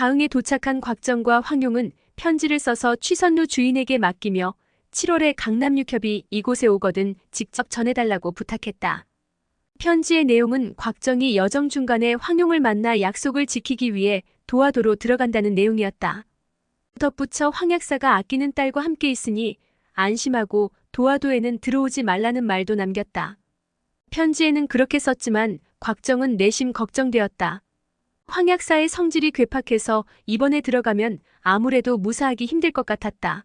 가흥에 도착한 곽정과 황용은 편지를 써서 취선루 주인에게 맡기며 7월에 강남육협이 이곳에 오거든 직접 전해달라고 부탁했다. 편지의 내용은 곽정이 여정 중간에 황용을 만나 약속을 지키기 위해 도화도로 들어간다는 내용이었다. 덧붙여 황약사가 아끼는 딸과 함께 있으니 안심하고 도화도에는 들어오지 말라는 말도 남겼다. 편지에는 그렇게 썼지만 곽정은 내심 걱정되었다. 황약사의 성질이 괴팍해서 이번에 들어가면 아무래도 무사하기 힘들 것 같았다.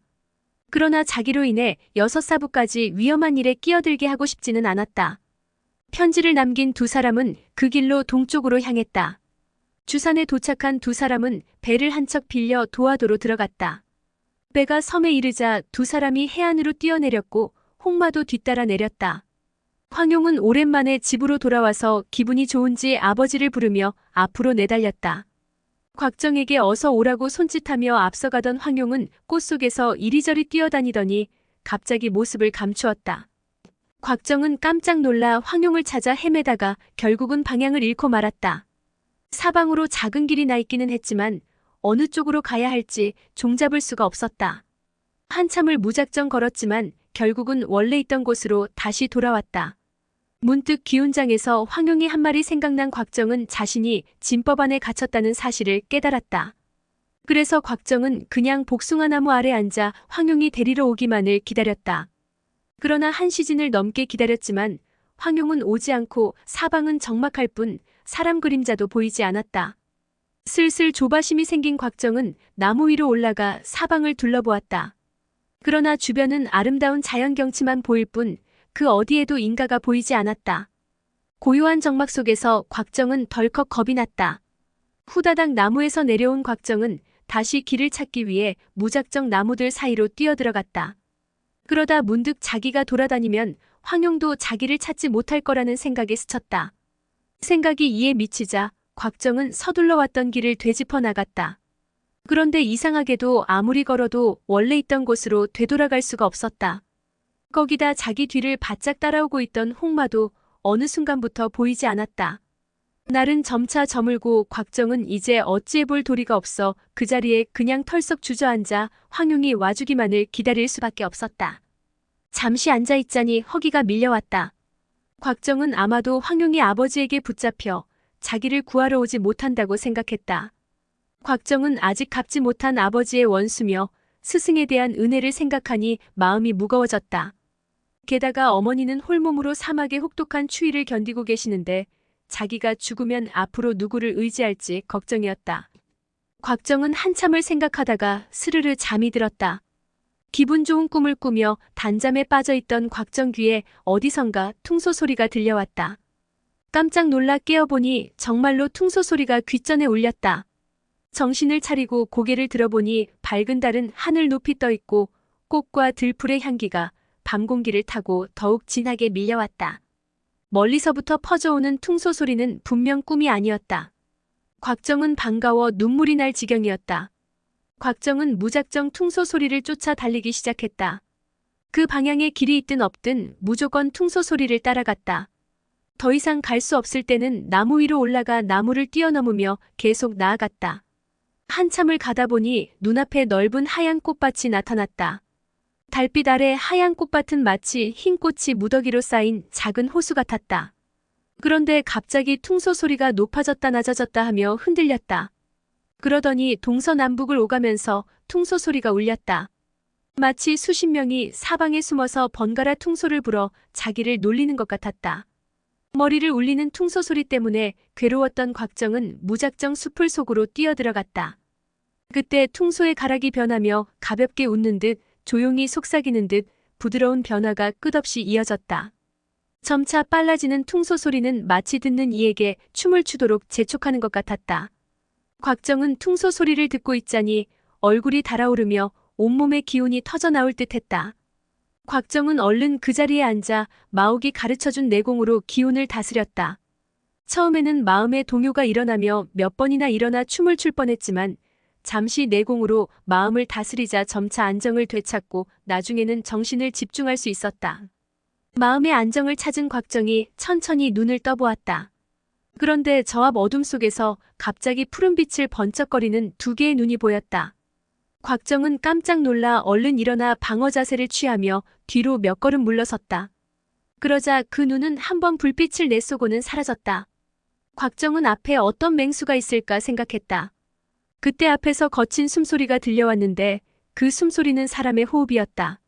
그러나 자기로 인해 여섯 사부까지 위험한 일에 끼어들게 하고 싶지는 않았다. 편지를 남긴 두 사람은 그 길로 동쪽으로 향했다. 주산에 도착한 두 사람은 배를 한 척 빌려 도화도로 들어갔다. 배가 섬에 이르자 두 사람이 해안으로 뛰어내렸고 홍마도 뒤따라 내렸다. 황용은 오랜만에 집으로 돌아와서 기분이 좋은지 아버지를 부르며 앞으로 내달렸다. 곽정에게 어서 오라고 손짓하며 앞서가던 황용은 꽃 속에서 이리저리 뛰어다니더니 갑자기 모습을 감추었다. 곽정은 깜짝 놀라 황용을 찾아 헤매다가 결국은 방향을 잃고 말았다. 사방으로 작은 길이 나 있기는 했지만 어느 쪽으로 가야 할지 종잡을 수가 없었다. 한참을 무작정 걸었지만 결국은 원래 있던 곳으로 다시 돌아왔다. 문득 기운장에서 황용이 한 말이 생각난 곽정은 자신이 진법 안에 갇혔다는 사실을 깨달았다. 그래서 곽정은 그냥 복숭아 나무 아래 앉아 황용이 데리러 오기만을 기다렸다. 그러나 한 시즌을 넘게 기다렸지만 황용은 오지 않고 사방은 적막할 뿐 사람 그림자도 보이지 않았다. 슬슬 조바심이 생긴 곽정은 나무 위로 올라가 사방을 둘러보았다. 그러나 주변은 아름다운 자연 경치만 보일 뿐 그 어디에도 인가가 보이지 않았다. 고요한 적막 속에서 곽정은 덜컥 겁이 났다. 후다닥 나무에서 내려온 곽정은 다시 길을 찾기 위해 무작정 나무들 사이로 뛰어들어갔다. 그러다 문득 자기가 돌아다니면 황용도 자기를 찾지 못할 거라는 생각에 스쳤다. 생각이 이에 미치자 곽정은 서둘러 왔던 길을 되짚어 나갔다. 그런데 이상하게도 아무리 걸어도 원래 있던 곳으로 되돌아갈 수가 없었다. 거기다 자기 뒤를 바짝 따라오고 있던 홍마도 어느 순간부터 보이지 않았다. 날은 점차 저물고 곽정은 이제 어찌해 볼 도리가 없어 그 자리에 그냥 털썩 주저앉아 황용이 와주기만을 기다릴 수밖에 없었다. 잠시 앉아 있자니 허기가 밀려왔다. 곽정은 아마도 황용이 아버지에게 붙잡혀 자기를 구하러 오지 못한다고 생각했다. 곽정은 아직 갚지 못한 아버지의 원수며 스승에 대한 은혜를 생각하니 마음이 무거워졌다. 게다가 어머니는 홀몸으로 사막의 혹독한 추위를 견디고 계시는데 자기가 죽으면 앞으로 누구를 의지할지 걱정이었다. 곽정은 한참을 생각하다가 스르르 잠이 들었다. 기분 좋은 꿈을 꾸며 단잠에 빠져있던 곽정 귀에 어디선가 퉁소 소리가 들려왔다. 깜짝 놀라 깨어보니 정말로 퉁소 소리가 귓전에 울렸다. 정신을 차리고 고개를 들어보니 밝은 달은 하늘 높이 떠 있고 꽃과 들풀의 향기가 밤 공기를 타고 더욱 진하게 밀려왔다. 멀리서부터 퍼져오는 퉁소 소리는 분명 꿈이 아니었다. 곽정은 반가워 눈물이 날 지경이었다. 곽정은 무작정 퉁소 소리를 쫓아 달리기 시작했다. 그 방향에 길이 있든 없든 무조건 퉁소 소리를 따라갔다. 더 이상 갈 수 없을 때는 나무 위로 올라가 나무를 뛰어넘으며 계속 나아갔다. 한참을 가다 보니 눈앞에 넓은 하얀 꽃밭이 나타났다. 달빛 아래 하얀 꽃밭은 마치 흰 꽃이 무더기로 쌓인 작은 호수 같았다. 그런데 갑자기 퉁소 소리가 높아졌다 낮아졌다 하며 흔들렸다. 그러더니 동서남북을 오가면서 퉁소 소리가 울렸다. 마치 수십 명이 사방에 숨어서 번갈아 퉁소를 불어 자기를 놀리는 것 같았다. 머리를 울리는 퉁소 소리 때문에 괴로웠던 곽정은 무작정 숲을 속으로 뛰어들어갔다. 그때 퉁소의 가락이 변하며 가볍게 웃는 듯 조용히 속삭이는 듯 부드러운 변화가 끝없이 이어졌다. 점차 빨라지는 퉁소 소리는 마치 듣는 이에게 춤을 추도록 재촉하는 것 같았다. 곽정은 퉁소 소리를 듣고 있자니 얼굴이 달아오르며 온몸의 기운이 터져나올 듯 했다. 곽정은 얼른 그 자리에 앉아 마옥이 가르쳐준 내공으로 기운을 다스렸다. 처음에는 마음의 동요가 일어나며 몇 번이나 일어나 춤을 출 뻔했지만 잠시 내공으로 마음을 다스리자 점차 안정을 되찾고 나중에는 정신을 집중할 수 있었다. 마음의 안정을 찾은 곽정이 천천히 눈을 떠보았다. 그런데 저 앞 어둠 속에서 갑자기 푸른빛을 번쩍거리는 두 개의 눈이 보였다. 곽정은 깜짝 놀라 얼른 일어나 방어 자세를 취하며 뒤로 몇 걸음 물러섰다. 그러자 그 눈은 한번 불빛을 내쏘고는 사라졌다. 곽정은 앞에 어떤 맹수가 있을까 생각했다. 그때 앞에서 거친 숨소리가 들려왔는데 그 숨소리는 사람의 호흡이었다.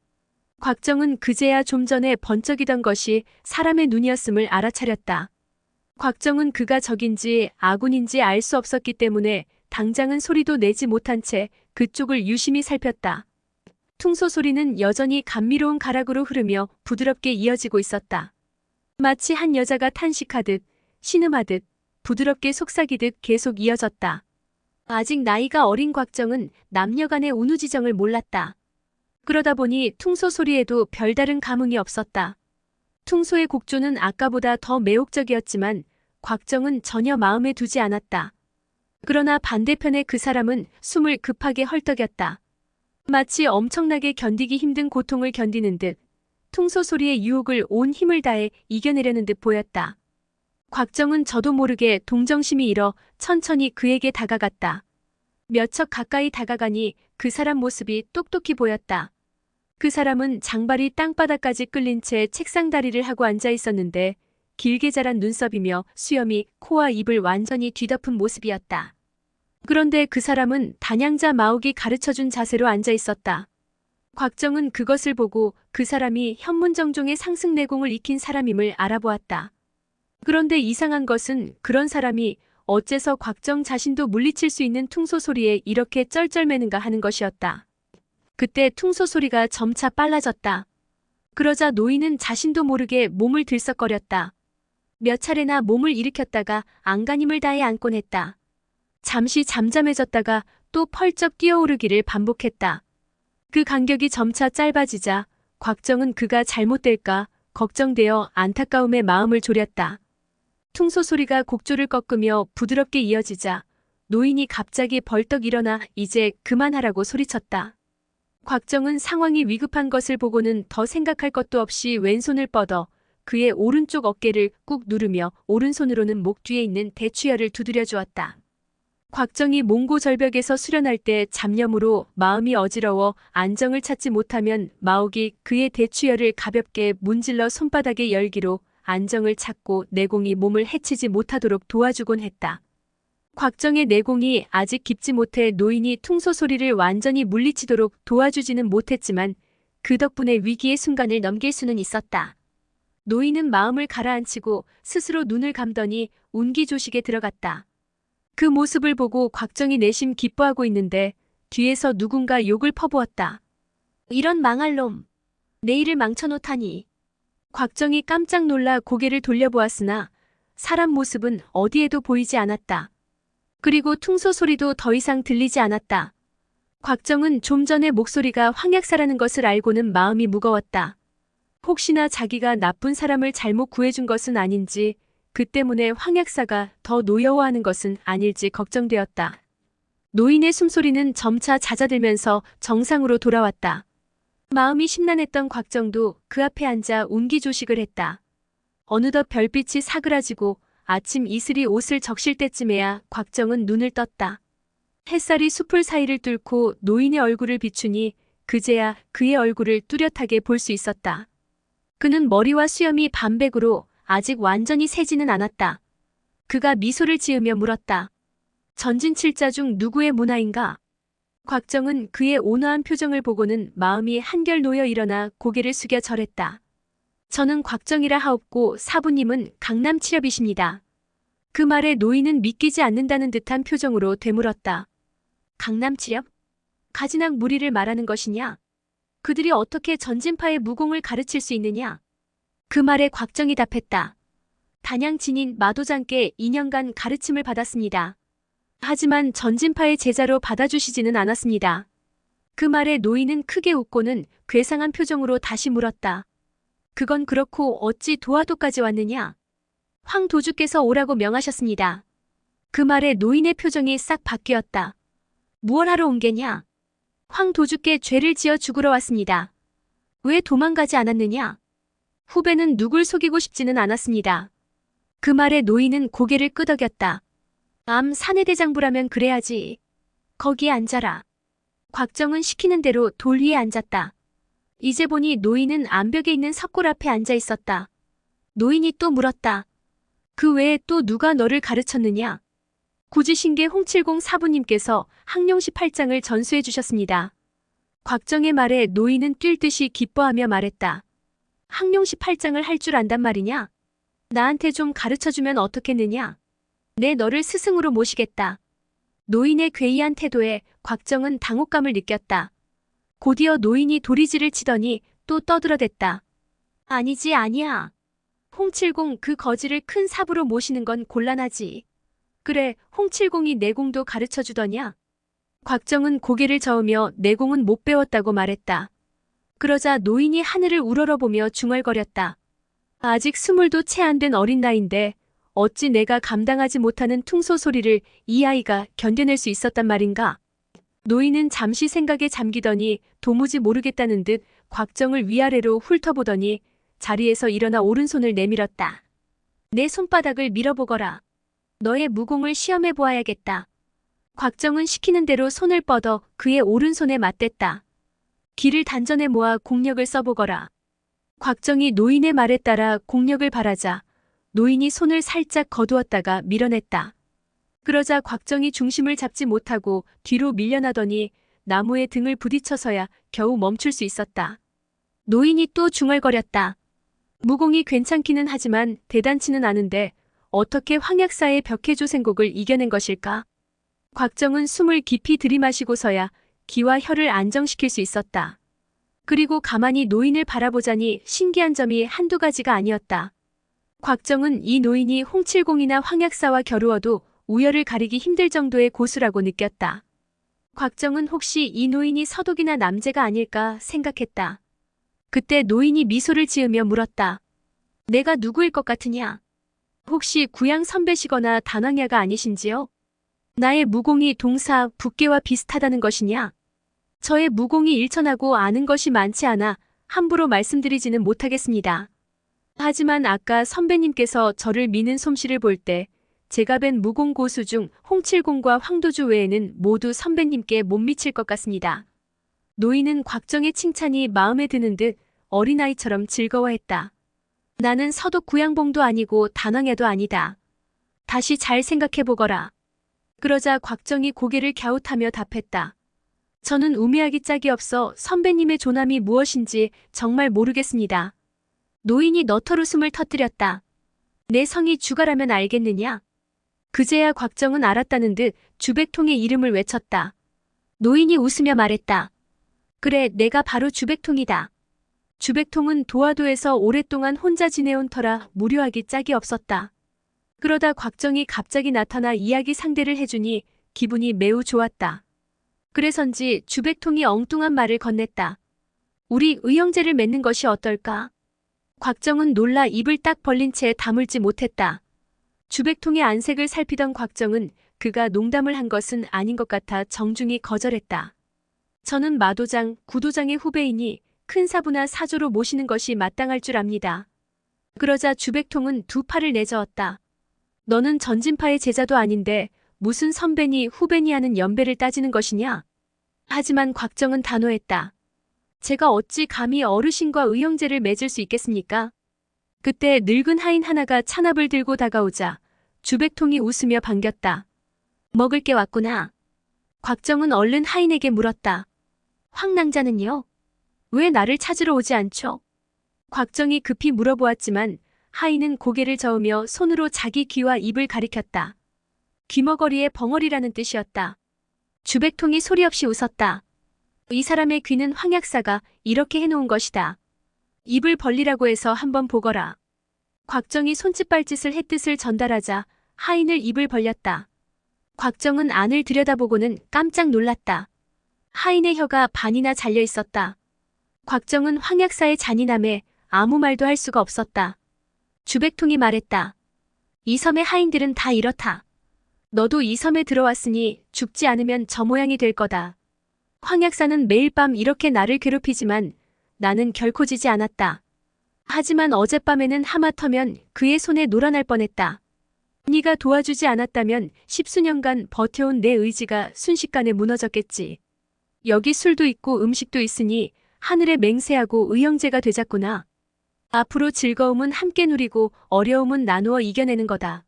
곽정은 그제야 좀 전에 번쩍이던 것이 사람의 눈이었음을 알아차렸다. 곽정은 그가 적인지 아군인지 알 수 없었기 때문에 당장은 소리도 내지 못한 채 그쪽을 유심히 살폈다. 퉁소 소리는 여전히 감미로운 가락으로 흐르며 부드럽게 이어지고 있었다. 마치 한 여자가 탄식하듯 신음하듯 부드럽게 속삭이듯 계속 이어졌다. 아직 나이가 어린 곽정은 남녀 간의 운우지정을 몰랐다. 그러다 보니 퉁소 소리에도 별다른 감흥이 없었다. 퉁소의 곡조는 아까보다 더 매혹적이었지만 곽정은 전혀 마음에 두지 않았다. 그러나 반대편의 그 사람은 숨을 급하게 헐떡였다. 마치 엄청나게 견디기 힘든 고통을 견디는 듯 퉁소 소리의 유혹을 온 힘을 다해 이겨내려는 듯 보였다. 곽정은 저도 모르게 동정심이 일어 천천히 그에게 다가갔다. 몇 척 가까이 다가가니 그 사람 모습이 똑똑히 보였다. 그 사람은 장발이 땅바닥까지 끌린 채 책상 다리를 하고 앉아 있었는데 길게 자란 눈썹이며 수염이 코와 입을 완전히 뒤덮은 모습이었다. 그런데 그 사람은 단양자 마옥이 가르쳐준 자세로 앉아 있었다. 곽정은 그것을 보고 그 사람이 현문정종의 상승 내공을 익힌 사람임을 알아보았다. 그런데 이상한 것은 그런 사람이 어째서 곽정 자신도 물리칠 수 있는 퉁소 소리에 이렇게 쩔쩔매는가 하는 것이었다. 그때 퉁소 소리가 점차 빨라졌다. 그러자 노인은 자신도 모르게 몸을 들썩거렸다. 몇 차례나 몸을 일으켰다가 안간힘을 다해 앉곤 했다. 잠시 잠잠해졌다가 또 펄쩍 뛰어오르기를 반복했다. 그 간격이 점차 짧아지자 곽정은 그가 잘못될까 걱정되어 안타까움에 마음을 졸였다. 퉁소 소리가 곡조를 꺾으며 부드럽게 이어지자 노인이 갑자기 벌떡 일어나 이제 그만하라고 소리쳤다. 곽정은 상황이 위급한 것을 보고는 더 생각할 것도 없이 왼손을 뻗어 그의 오른쪽 어깨를 꾹 누르며 오른손으로는 목 뒤에 있는 대추열을 두드려 주었다. 곽정이 몽고 절벽에서 수련할 때 잡념으로 마음이 어지러워 안정을 찾지 못하면 마옥이 그의 대추열을 가볍게 문질러 손바닥의 열기로 안정을 찾고 내공이 몸을 해치지 못하도록 도와주곤 했다. 곽정의 내공이 아직 깊지 못해 노인이 퉁소 소리를 완전히 물리치도록 도와주지는 못했지만 그 덕분에 위기의 순간을 넘길 수는 있었다. 노인은 마음을 가라앉히고 스스로 눈을 감더니 운기조식에 들어갔다. 그 모습을 보고 곽정이 내심 기뻐하고 있는데 뒤에서 누군가 욕을 퍼부었다. 이런 망할 놈. 내일을 망쳐놓다니. 곽정이 깜짝 놀라 고개를 돌려보았으나 사람 모습은 어디에도 보이지 않았다. 그리고 퉁소 소리도 더 이상 들리지 않았다. 곽정은 좀 전에 목소리가 황약사라는 것을 알고는 마음이 무거웠다. 혹시나 자기가 나쁜 사람을 잘못 구해준 것은 아닌지 그 때문에 황약사가 더 노여워하는 것은 아닐지 걱정되었다. 노인의 숨소리는 점차 잦아들면서 정상으로 돌아왔다. 마음이 심란했던 곽정도 그 앞에 앉아 운기조식을 했다. 어느덧 별빛이 사그라지고 아침 이슬이 옷을 적실 때쯤에야 곽정은 눈을 떴다. 햇살이 숲을 사이를 뚫고 노인의 얼굴을 비추니 그제야 그의 얼굴을 뚜렷하게 볼 수 있었다. 그는 머리와 수염이 반백으로 아직 완전히 새지는 않았다. 그가 미소를 지으며 물었다. 전진 칠자 중 누구의 문화인가? 곽정은 그의 온화한 표정을 보고는 마음이 한결 놓여 일어나 고개를 숙여 절했다. 저는 곽정이라 하옵고 사부님은 강남 칠협이십니다. 그 말에 노인은 믿기지 않는다는 듯한 표정으로 되물었다. 강남 칠협? 가지낙 무리를 말하는 것이냐? 그들이 어떻게 전진파의 무공을 가르칠 수 있느냐? 그 말에 곽정이 답했다. 단양 진인 마도장께 2년간 가르침을 받았습니다. 하지만 전진파의 제자로 받아주시지는 않았습니다. 그 말에 노인은 크게 웃고는 괴상한 표정으로 다시 물었다. 그건 그렇고 어찌 도화도까지 왔느냐? 황 도주께서 오라고 명하셨습니다. 그 말에 노인의 표정이 싹 바뀌었다. 무얼 하러 온 게냐? 황 도주께 죄를 지어 죽으러 왔습니다. 왜 도망가지 않았느냐? 후배는 누굴 속이고 싶지는 않았습니다. 그 말에 노인은 고개를 끄덕였다. 암 사내대장부라면 그래야지. 거기에 앉아라. 곽정은 시키는 대로 돌 위에 앉았다. 이제 보니 노인은 암벽에 있는 석굴 앞에 앉아 있었다. 노인이 또 물었다. 그 외에 또 누가 너를 가르쳤느냐? 구지신계 홍칠공 사부님께서 항룡시 팔장을 전수해 주셨습니다. 곽정의 말에 노인은 뛸 듯이 기뻐하며 말했다. 항룡시 팔장을 할 줄 안단 말이냐? 나한테 좀 가르쳐 주면 어떻겠느냐? 내 너를 스승으로 모시겠다. 노인의 괴이한 태도에 곽정은 당혹감을 느꼈다. 곧이어 노인이 도리지를 치더니 또 떠들어댔다. 아니지 아니야. 홍칠공 그 거지를 큰 사부로 모시는 건 곤란하지. 그래, 홍칠공이 내공도 가르쳐 주더냐? 곽정은 고개를 저으며 내공은 못 배웠다고 말했다. 그러자 노인이 하늘을 우러러보며 중얼거렸다. 아직 스물도 채 안 된 어린 나이인데 어찌 내가 감당하지 못하는 퉁소 소리를 이 아이가 견뎌낼 수 있었단 말인가? 노인은 잠시 생각에 잠기더니 도무지 모르겠다는 듯 곽정을 위아래로 훑어보더니 자리에서 일어나 오른손을 내밀었다. 내 손바닥을 밀어보거라. 너의 무공을 시험해 보아야겠다. 곽정은 시키는 대로 손을 뻗어 그의 오른손에 맞댔다. 기를 단전에 모아 공력을 써보거라. 곽정이 노인의 말에 따라 공력을 바라자 노인이 손을 살짝 거두었다가 밀어냈다. 그러자 곽정이 중심을 잡지 못하고 뒤로 밀려나더니 나무에 등을 부딪혀서야 겨우 멈출 수 있었다. 노인이 또 중얼거렸다. 무공이 괜찮기는 하지만 대단치는 않은데 어떻게 황약사의 벽해조 생곡을 이겨낸 것일까? 곽정은 숨을 깊이 들이마시고서야 기와 혀를 안정시킬 수 있었다. 그리고 가만히 노인을 바라보자니 신기한 점이 한두 가지가 아니었다. 곽정은 이 노인이 홍칠공이나 황약사와 겨루어도 우열을 가리기 힘들 정도의 고수라고 느꼈다. 곽정은 혹시 이 노인이 서독이나 남제가 아닐까 생각했다. 그때 노인이 미소를 지으며 물었다. 내가 누구일 것 같으냐? 혹시 구양 선배시거나 단왕야가 아니신지요? 나의 무공이 동사 북계와 비슷하다는 것이냐? 저의 무공이 일천하고 아는 것이 많지 않아 함부로 말씀드리지는 못하겠습니다. 하지만 아까 선배님께서 저를 미는 솜씨를 볼 때 제가 뵌 무공 고수 중 홍칠공과 황도주 외에는 모두 선배님께 못 미칠 것 같습니다. 노인은 곽정의 칭찬이 마음에 드는 듯 어린아이처럼 즐거워했다. 나는 서독 구양봉도 아니고 단왕야도 아니다. 다시 잘 생각해보거라. 그러자 곽정이 고개를 갸웃하며 답했다. 저는 우매하기 짝이 없어 선배님의 조남이 무엇인지 정말 모르겠습니다. 노인이 너털 웃음을 터뜨렸다. 내 성이 주가라면 알겠느냐? 그제야 곽정은 알았다는 듯 주백통의 이름을 외쳤다. 노인이 웃으며 말했다. 그래, 내가 바로 주백통이다. 주백통은 도화도에서 오랫동안 혼자 지내온 터라 무료하기 짝이 없었다. 그러다 곽정이 갑자기 나타나 이야기 상대를 해주니 기분이 매우 좋았다. 그래선지 주백통이 엉뚱한 말을 건넸다. 우리 의형제를 맺는 것이 어떨까? 곽정은 놀라 입을 딱 벌린 채 다물지 못했다. 주백통의 안색을 살피던 곽정은 그가 농담을 한 것은 아닌 것 같아 정중히 거절했다. 저는 마도장, 구도장의 후배이니 큰 사부나 사조로 모시는 것이 마땅할 줄 압니다. 그러자 주백통은 두 팔을 내저었다. 너는 전진파의 제자도 아닌데 무슨 선배니 후배니 하는 연배를 따지는 것이냐? 하지만 곽정은 단호했다. 제가 어찌 감히 어르신과 의형제를 맺을 수 있겠습니까? 그때 늙은 하인 하나가 찬압을 들고 다가오자 주백통이 웃으며 반겼다. 먹을 게 왔구나. 곽정은 얼른 하인에게 물었다. 황낭자는요? 왜 나를 찾으러 오지 않죠? 곽정이 급히 물어보았지만 하인은 고개를 저으며 손으로 자기 귀와 입을 가리켰다. 귀머거리의 벙어리라는 뜻이었다. 주백통이 소리 없이 웃었다. 이 사람의 귀는 황약사가 이렇게 해놓은 것이다. 입을 벌리라고 해서 한번 보거라. 곽정이 손짓발짓을 했뜻을 전달하자 하인을 입을 벌렸다. 곽정은 안을 들여다보고는 깜짝 놀랐다. 하인의 혀가 반이나 잘려 있었다. 곽정은 황약사의 잔인함에 아무 말도 할 수가 없었다. 주백통이 말했다. 이 섬의 하인들은 다 이렇다. 너도 이 섬에 들어왔으니 죽지 않으면 저 모양이 될 거다. 황약사는 매일 밤 이렇게 나를 괴롭히지만 나는 결코 지지 않았다. 하지만 어젯밤에는 하마터면 그의 손에 놀아날 뻔했다. 네가 도와주지 않았다면 십수년간 버텨온 내 의지가 순식간에 무너졌겠지. 여기 술도 있고 음식도 있으니 하늘에 맹세하고 의형제가 되자꾸나. 앞으로 즐거움은 함께 누리고 어려움은 나누어 이겨내는 거다.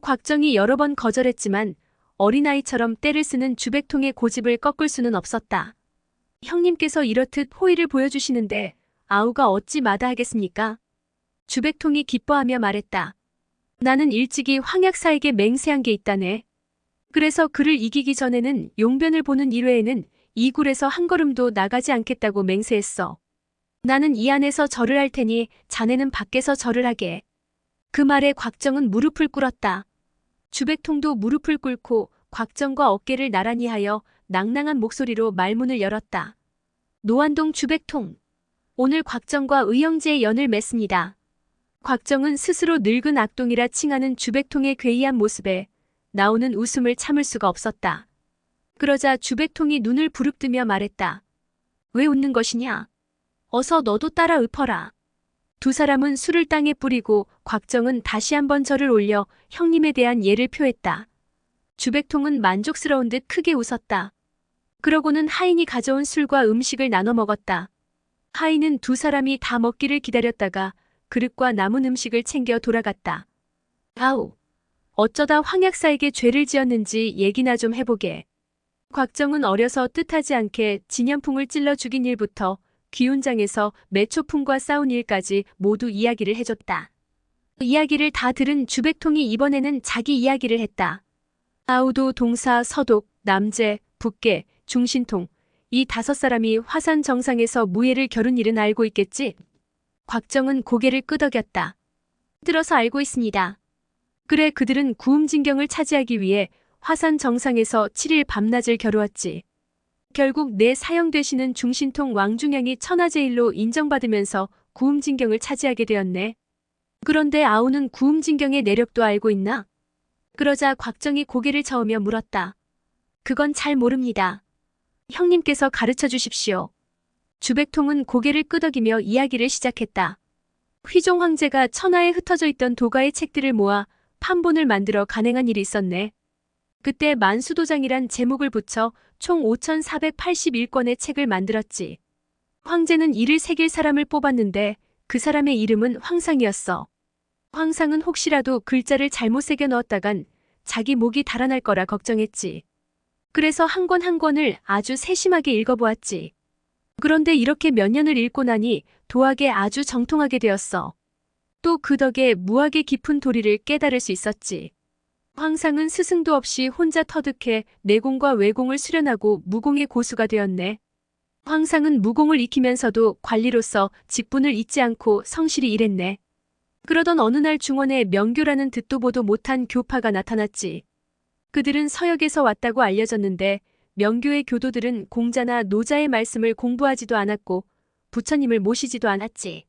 곽정이 여러 번 거절했지만 어린아이처럼 때를 쓰는 주백통의 고집을 꺾을 수는 없었다. 형님께서 이렇듯 호의를 보여주시는데 아우가 어찌 마다하겠습니까? 주백통이 기뻐하며 말했다. 나는 일찍이 황약사에게 맹세한 게 있다네. 그래서 그를 이기기 전에는 용변을 보는 일회에는 이 굴에서 한 걸음도 나가지 않겠다고 맹세했어. 나는 이 안에서 절을 할 테니 자네는 밖에서 절을 하게. 그 말에 곽정은 무릎을 꿇었다. 주백통도 무릎을 꿇고 곽정과 어깨를 나란히 하여 낭낭한 목소리로 말문을 열었다. 노안동 주백통. 오늘 곽정과 의형제의 연을 맺습니다. 곽정은 스스로 늙은 악동이라 칭하는 주백통의 괴이한 모습에 나오는 웃음을 참을 수가 없었다. 그러자 주백통이 눈을 부릅뜨며 말했다. 왜 웃는 것이냐? 어서 너도 따라 읊어라. 두 사람은 술을 땅에 뿌리고 곽정은 다시 한번 절을 올려 형님에 대한 예를 표했다. 주백통은 만족스러운 듯 크게 웃었다. 그러고는 하인이 가져온 술과 음식을 나눠 먹었다. 하인은 두 사람이 다 먹기를 기다렸다가 그릇과 남은 음식을 챙겨 돌아갔다. 아우, 어쩌다 황약사에게 죄를 지었는지 얘기나 좀 해보게. 곽정은 어려서 뜻하지 않게 진연풍을 찔러 죽인 일부터 귀훈장에서 매초풍과 싸운 일까지 모두 이야기를 해줬다. 이야기를 다 들은 주백통이 이번에는 자기 이야기를 했다. 아우도 동사 서독, 남재, 북계, 중신통 이 다섯 사람이 화산 정상에서 무예를 겨룬 일은 알고 있겠지? 곽정은 고개를 끄덕였다. 들어서 알고 있습니다. 그래 그들은 구음진경을 차지하기 위해 화산 정상에서 7일 밤낮을 겨루었지. 결국 내 사형되시는 중신통 왕중양이 천하제일로 인정받으면서 구음진경을 차지하게 되었네. 그런데 아우는 구음진경의 내력도 알고 있나? 그러자 곽정이 고개를 저으며 물었다. 그건 잘 모릅니다. 형님께서 가르쳐 주십시오. 주백통은 고개를 끄덕이며 이야기를 시작했다. 휘종 황제가 천하에 흩어져 있던 도가의 책들을 모아 판본을 만들어 간행한 일이 있었네. 그때 만수도장이란 제목을 붙여 총 5,481권의 책을 만들었지. 황제는 이를 새길 사람을 뽑았는데 그 사람의 이름은 황상이었어. 황상은 혹시라도 글자를 잘못 새겨 넣었다간 자기 목이 달아날 거라 걱정했지. 그래서 한 권한 권을 아주 세심하게 읽어보았지. 그런데 이렇게 몇 년을 읽고 나니 도학에 아주 정통하게 되었어. 또 그 덕에 무학의 깊은 도리를 깨달을 수 있었지. 황상은 스승도 없이 혼자 터득해 내공과 외공을 수련하고 무공의 고수가 되었네. 황상은 무공을 익히면서도 관리로서 직분을 잊지 않고 성실히 일했네. 그러던 어느 날 중원에 명교라는 듣도 보도 못한 교파가 나타났지. 그들은 서역에서 왔다고 알려졌는데 명교의 교도들은 공자나 노자의 말씀을 공부하지도 않았고 부처님을 모시지도 않았지.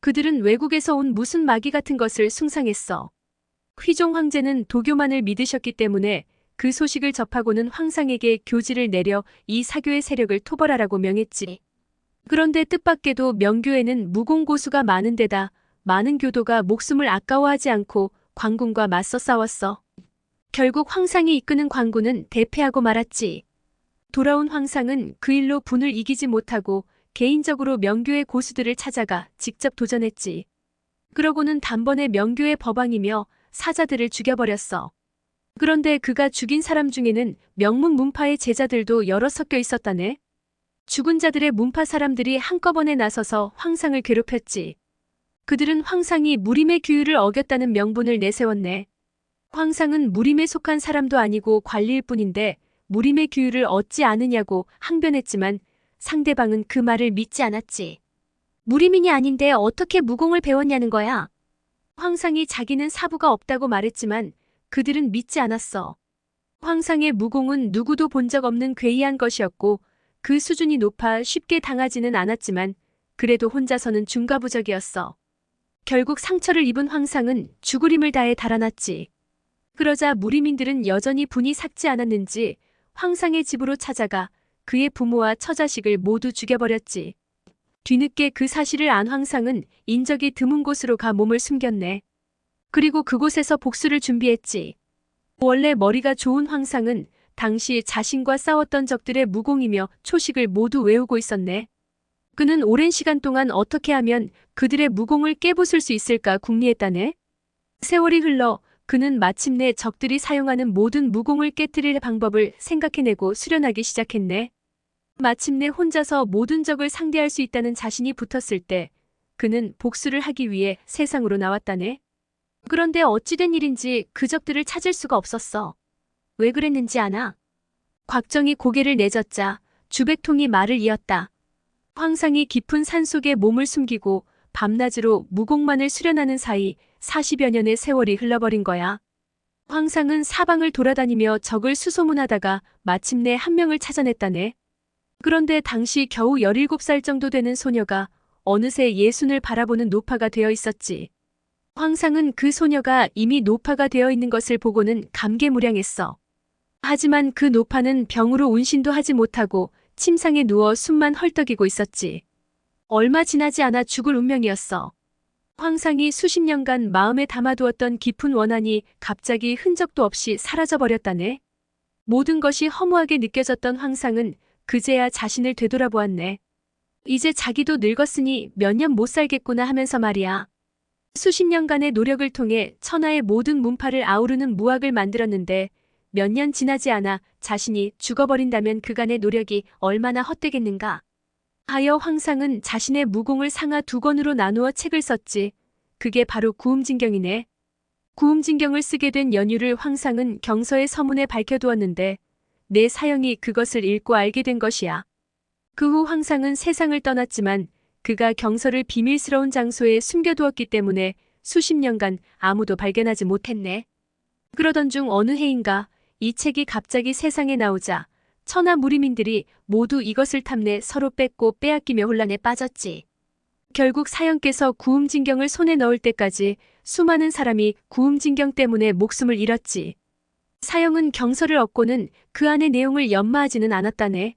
그들은 외국에서 온 무슨 마귀 같은 것을 숭상했어. 휘종 황제는 도교만을 믿으셨기 때문에 그 소식을 접하고는 황상에게 교지를 내려 이 사교의 세력을 토벌하라고 명했지. 그런데 뜻밖에도 명교에는 무공고수가 많은 데다 많은 교도가 목숨을 아까워하지 않고 광군과 맞서 싸웠어. 결국 황상이 이끄는 광군은 대패하고 말았지. 돌아온 황상은 그 일로 분을 이기지 못하고 개인적으로 명교의 고수들을 찾아가 직접 도전했지. 그러고는 단번에 명교의 법왕이며 사자들을 죽여버렸어. 그런데 그가 죽인 사람 중에는 명문 문파의 제자들도 여러 섞여 있었다네. 죽은 자들의 문파 사람들이 한꺼번에 나서서 황상을 괴롭혔지. 그들은 황상이 무림의 규율을 어겼다는 명분을 내세웠네. 황상은 무림에 속한 사람도 아니고 관리일 뿐인데 무림의 규율을 얻지 않으냐고 항변했지만 상대방은 그 말을 믿지 않았지. 무림인이 아닌데 어떻게 무공을 배웠냐는 거야. 황상이 자기는 사부가 없다고 말했지만 그들은 믿지 않았어. 황상의 무공은 누구도 본 적 없는 괴이한 것이었고 그 수준이 높아 쉽게 당하지는 않았지만 그래도 혼자서는 중과부적이었어. 결국 상처를 입은 황상은 죽으림을 다해 달아났지. 그러자 무리민들은 여전히 분이 삭지 않았는지 황상의 집으로 찾아가 그의 부모와 처자식을 모두 죽여버렸지. 뒤늦게 그 사실을 안 황상은 인적이 드문 곳으로 가 몸을 숨겼네. 그리고 그곳에서 복수를 준비했지. 원래 머리가 좋은 황상은 당시 자신과 싸웠던 적들의 무공이며 초식을 모두 외우고 있었네. 그는 오랜 시간 동안 어떻게 하면 그들의 무공을 깨부술 수 있을까 궁리했다네. 세월이 흘러 그는 마침내 적들이 사용하는 모든 무공을 깨뜨릴 방법을 생각해내고 수련하기 시작했네. 마침내 혼자서 모든 적을 상대할 수 있다는 자신이 붙었을 때 그는 복수를 하기 위해 세상으로 나왔다네. 그런데 어찌된 일인지 그 적들을 찾을 수가 없었어. 왜 그랬는지 아나? 곽정이 고개를 내젓자 주백통이 말을 이었다. 황상이 깊은 산속에 몸을 숨기고 밤낮으로 무공만을 수련하는 사이 40여 년의 세월이 흘러버린 거야. 황상은 사방을 돌아다니며 적을 수소문하다가 마침내 한 명을 찾아냈다네. 그런데 당시 겨우 17살 정도 되는 소녀가 어느새 예순을 바라보는 노파가 되어 있었지. 황상은 그 소녀가 이미 노파가 되어 있는 것을 보고는 감개무량했어. 하지만 그 노파는 병으로 운신도 하지 못하고 침상에 누워 숨만 헐떡이고 있었지. 얼마 지나지 않아 죽을 운명이었어. 황상이 수십 년간 마음에 담아두었던 깊은 원한이 갑자기 흔적도 없이 사라져버렸다네. 모든 것이 허무하게 느껴졌던 황상은 그제야 자신을 되돌아보았네. 이제 자기도 늙었으니 몇 년 못 살겠구나 하면서 말이야. 수십 년간의 노력을 통해 천하의 모든 문파를 아우르는 무학을 만들었는데 몇 년 지나지 않아 자신이 죽어버린다면 그간의 노력이 얼마나 헛되겠는가. 하여 황상은 자신의 무공을 상하 두 권으로 나누어 책을 썼지. 그게 바로 구음진경이네. 구음진경을 쓰게 된 연유를 황상은 경서의 서문에 밝혀두었는데 내 사형이 그것을 읽고 알게 된 것이야. 그 후 황상은 세상을 떠났지만 그가 경서를 비밀스러운 장소에 숨겨두었기 때문에 수십 년간 아무도 발견하지 못했네. 그러던 중 어느 해인가 이 책이 갑자기 세상에 나오자 천하 무리민들이 모두 이것을 탐내 서로 뺏고 빼앗기며 혼란에 빠졌지. 결국 사형께서 구음진경을 손에 넣을 때까지 수많은 사람이 구음진경 때문에 목숨을 잃었지. 사형은 경서를 얻고는 그 안의 내용을 연마하지는 않았다네.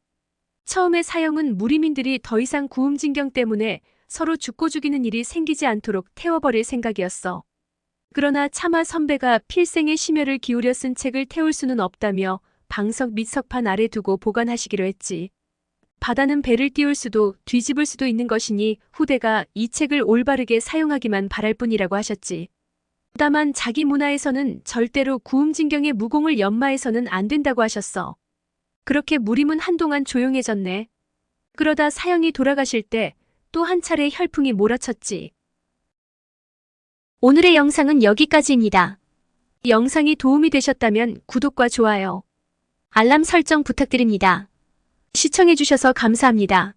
처음에 사형은 무리민들이 더 이상 구음진경 때문에 서로 죽고 죽이는 일이 생기지 않도록 태워버릴 생각이었어. 그러나 차마 선배가 필생의 심혈을 기울여 쓴 책을 태울 수는 없다며 방석 밑 석판 아래 두고 보관하시기로 했지. 바다는 배를 띄울 수도 뒤집을 수도 있는 것이니 후대가 이 책을 올바르게 사용하기만 바랄 뿐이라고 하셨지. 다만 자기 문화에서는 절대로 구음진경의 무공을 연마해서는 안 된다고 하셨어. 그렇게 무림은 한동안 조용해졌네. 그러다 사형이 돌아가실 때 또 한 차례 혈풍이 몰아쳤지. 오늘의 영상은 여기까지입니다. 영상이 도움이 되셨다면 구독과 좋아요, 알람 설정 부탁드립니다. 시청해주셔서 감사합니다.